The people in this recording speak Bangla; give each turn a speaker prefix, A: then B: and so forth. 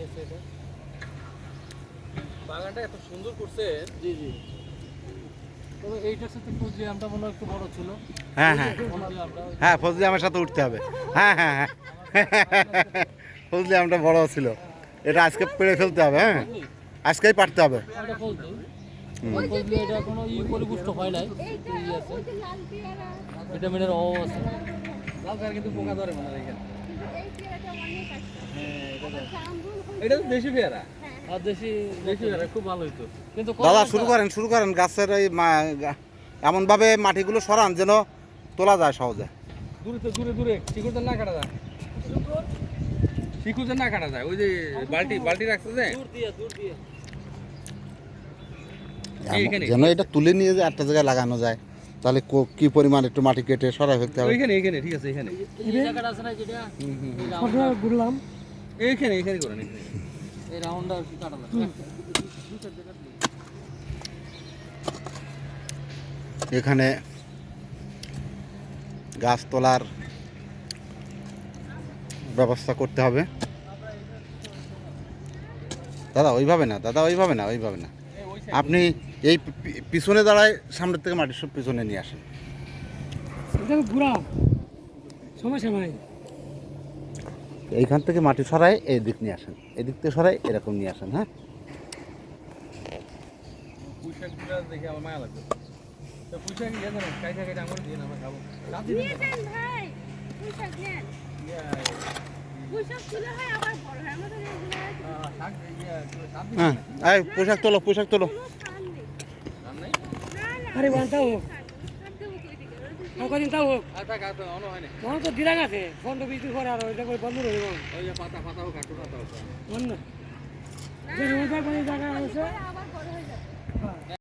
A: নিয়েছে এটা।
B: বাগানটা এত সুন্দর করছেন।
A: জি জি। তবে এইটার সাথে ফজলি আমটা মনে হয় একটু বড় ছিল।
C: হ্যাঁ হ্যাঁ।
A: ফজলি আমটা
C: হ্যাঁ ফজলি আমার সাথে উঠতে হবে। হ্যাঁ হ্যাঁ হ্যাঁ। ফজলি আমটা বড় ছিল। এটা আজকে পেড়ে ফেলতে হবে হ্যাঁ। আজকেই পারতে হবে।
A: এটা কোনো ই পরিপুষ্ট হয় নাই। ভিটামিনের অভাব আছে।
B: কিন্তু পোকা ধরে মনে হয় এখানে।
D: হ্যাঁ,
B: এটা তো দেশি পেয়ারা।
A: আর দেশি
B: দেশি পেয়ারা খুব ভালো হইতো।
A: কিন্তু
C: দাদা শুরু করেন শুরু করেন। গাছের এই এমনভাবে মাটিগুলো সরান যেন তোলা যায় সহজে।
B: দূরে তো দূরে দূরে। শিকুরটা না কাটা যায়। না কাটা যায়। ওই যে বালতি বালতি রাখছে যে
A: দূর দিয়ে দূর দিয়ে।
C: যেন এটা তুলে নিয়ে যে একটা জায়গায় লাগানো যায়। তাহলে কি পরিমাণ একটু মাটি কেটে সরাই ফেলতে হবে?
B: ওইখানে এখানে ঠিক আছে এখানে
A: এই জায়গাটা আছে না যেটা?
B: হুম, হুম,
A: রাউন্ডটা।
D: ঘুরলাম।
B: এইখানে এখানে করেন এখানে
A: এই রাউন্ডটা আর কি কাটা লাগে
C: এখানে গাছ তোলার ব্যবস্থা করতে হবে। দাদা ওইভাবে না দাদা ওইভাবে না ওইভাবে না। আপনি এই পিছনে দাঁড়ায় সামনের থেকে মাটির সব পিছনে নিয়ে আসেন
D: সমস্যা নাই।
C: এইখান থেকে মাটি সরাই এই দিক নিয়ে আসেন। এদিক থেকে সরাই এরকম নিয়ে আসেন হ্যাঁ?
B: পুঁই শাকগুলো দেখে আমার মায়া লাগবে। তো পুঁই শাক জানো কাইটা কাইটা আমার দিয়ে না আমরা খাব। রাতে দিন
E: নিয়ে যান ভাই পুঁইশাক নেন পুঁইশাক তুলে হয়
C: পোশাক তোলো পোশাক তোলো।
D: আরে বান্তা হোক। কদিন তাও হোক। মনে তো দিরাং আছে। ফোন তো বিক্রি করে আর ওইটা করে বন্ধ রইব
B: পাতা পাতা হোক কাটু পাতা হোক।
D: বন্ধ। জায়গা আছে